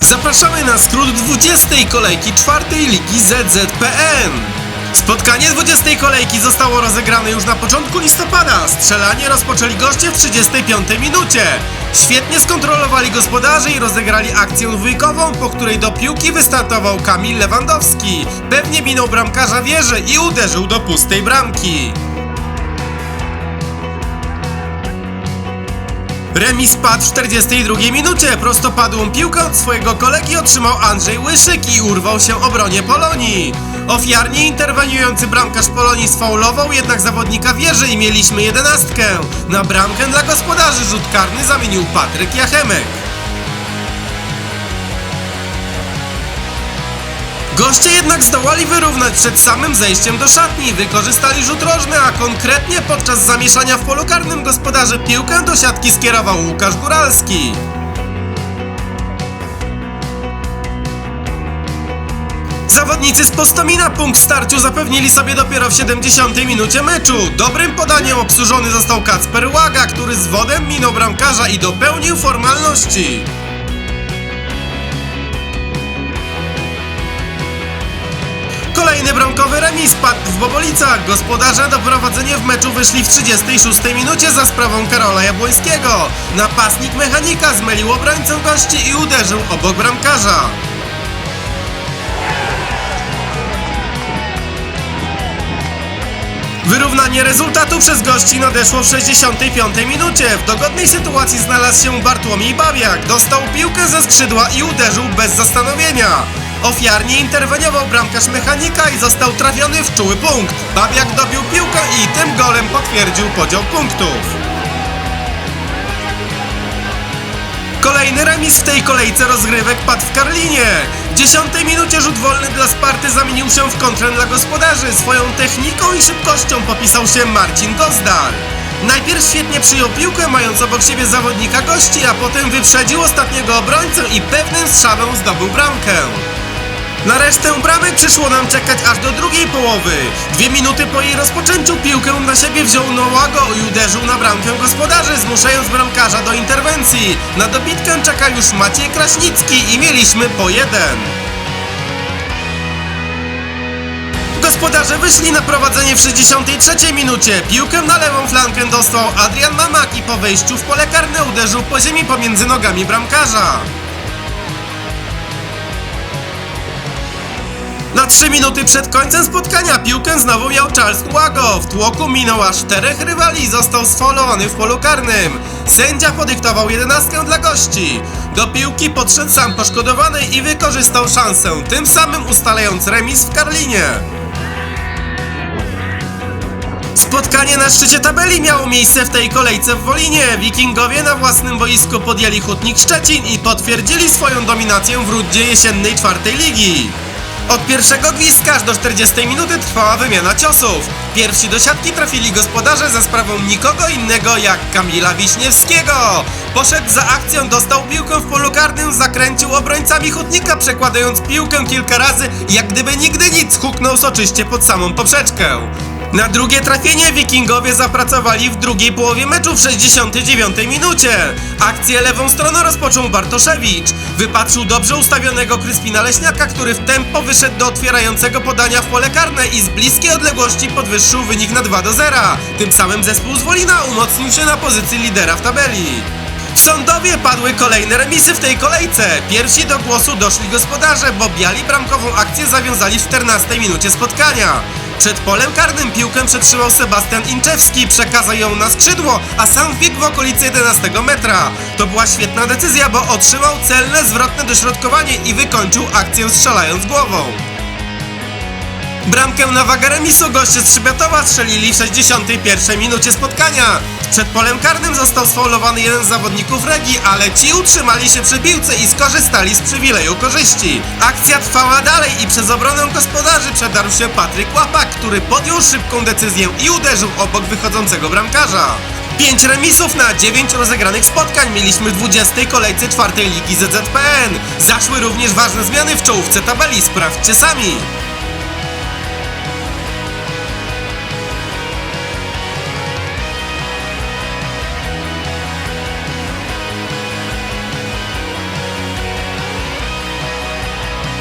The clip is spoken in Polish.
Zapraszamy na skrót 20. kolejki czwartej ligi ZZPN. Spotkanie 20. kolejki zostało rozegrane już na początku listopada. Strzelanie rozpoczęli goście w 35 minucie. Świetnie skontrolowali gospodarze i rozegrali akcję dwójkową, po której do piłki wystartował Kamil Lewandowski. Pewnie minął bramkarza wieży i uderzył do pustej bramki. Remis padł w 42 minucie. Prostopadłą piłkę od swojego kolegi otrzymał Andrzej Łyszyk i urwał się obronie Polonii. Ofiarnie interweniujący bramkarz Polonii sfaulował jednak zawodnika wieży i mieliśmy jedenastkę. Na bramkę dla gospodarzy rzut karny zamienił Patryk Jachemek. Goście jednak zdołali wyrównać przed samym zejściem do szatni. Wykorzystali rzut rożny, a konkretnie podczas zamieszania w polu karnym gospodarze piłkę do siatki skierował Łukasz Góralski. Zawodnicy z Postomina punkt starciu zapewnili sobie dopiero w 70 minucie meczu. Dobrym podaniem obsłużony został Kacper Łaga, który z wodem minął bramkarza i dopełnił formalności. Kolejny bramkowy remis padł w Bobolicach. Gospodarze na prowadzenie w meczu wyszli w 36 minucie za sprawą Karola Jabłońskiego. Napastnik mechanika zmylił obrońcę gości i uderzył obok bramkarza. Wyrównanie rezultatu przez gości nadeszło w 65 minucie. W dogodnej sytuacji znalazł się Bartłomiej Bawiak. Dostał piłkę ze skrzydła i uderzył bez zastanowienia. Ofiarnie interweniował bramkarz mechanika i został trafiony w czuły punkt. Babiak dobił piłkę i tym golem potwierdził podział punktów. Kolejny remis w tej kolejce rozgrywek padł w Karlinie. W 10 minucie rzut wolny dla Sparty zamienił się w kontrę dla gospodarzy. Swoją techniką i szybkością popisał się Marcin Gozdar. Najpierw świetnie przyjął piłkę, mając obok siebie zawodnika gości, a potem wyprzedził ostatniego obrońcę i pewnym strzałem zdobył bramkę. Na resztę bramek przyszło nam czekać aż do drugiej połowy. Dwie minuty po jej rozpoczęciu piłkę na siebie wziął Nołago i uderzył na bramkę gospodarzy, zmuszając bramkarza do interwencji. Na dobitkę czeka już Maciej Kraśnicki i mieliśmy po jeden. Gospodarze wyszli na prowadzenie w 63 minucie. Piłkę na lewą flankę dostał Adrian Mamak i po wejściu w pole karne uderzył po ziemi pomiędzy nogami bramkarza. 3 minuty przed końcem spotkania piłkę znowu miał Charles Łago. W tłoku minął aż czterech rywali i został sfaulowany w polu karnym. Sędzia podyktował jedenastkę dla gości. Do piłki podszedł sam poszkodowany i wykorzystał szansę, tym samym ustalając remis w Karlinie. Spotkanie na szczycie tabeli miało miejsce w tej kolejce w Wolinie. Wikingowie na własnym boisku podjęli Hutnik Szczecin i potwierdzili swoją dominację w rundzie jesiennej czwartej ligi. Od pierwszego gwizdka aż do 40 minuty trwała wymiana ciosów. Pierwsi do siatki trafili gospodarze za sprawą nikogo innego jak Kamila Wiśniewskiego. Poszedł za akcją, dostał piłkę w polu karnym, zakręcił obrońcami Hutnika, przekładając piłkę kilka razy jak gdyby nigdy nic huknął soczyście pod samą poprzeczkę. Na drugie trafienie Wikingowie zapracowali w drugiej połowie meczu w 69 minucie. Akcję lewą stroną rozpoczął Bartoszewicz. Wypatrzył dobrze ustawionego Kryspina Leśniaka, który w tempo wyszedł do otwierającego podania w pole karne i z bliskiej odległości podwyższył wynik na 2 do 0. Tym samym zespół z Wolina umocnił się na pozycji lidera w tabeli. W Sądowie padły kolejne remisy w tej kolejce. Pierwsi do głosu doszli gospodarze, bo biali bramkową akcję zawiązali w 14 minucie spotkania. Przed polem karnym piłkę przetrzymał Sebastian Inczewski, przekazał ją na skrzydło, a sam wbiegł w okolice 11 metra. To była świetna decyzja, bo otrzymał celne zwrotne dośrodkowanie i wykończył akcję strzelając głową. Bramkę na wagę remisu goście z Trzybiatowa strzelili w 61 minucie spotkania. Przed polem karnym został sfaulowany jeden z zawodników Legii, ale ci utrzymali się przy piłce i skorzystali z przywileju korzyści. Akcja trwała dalej i przez obronę gospodarzy przedarł się Patryk Łapak, który podjął szybką decyzję i uderzył obok wychodzącego bramkarza. 5 remisów na 9 rozegranych spotkań mieliśmy w 20 kolejce czwartej ligi ZZPN. Zaszły również ważne zmiany w czołówce tabeli, sprawdźcie sami.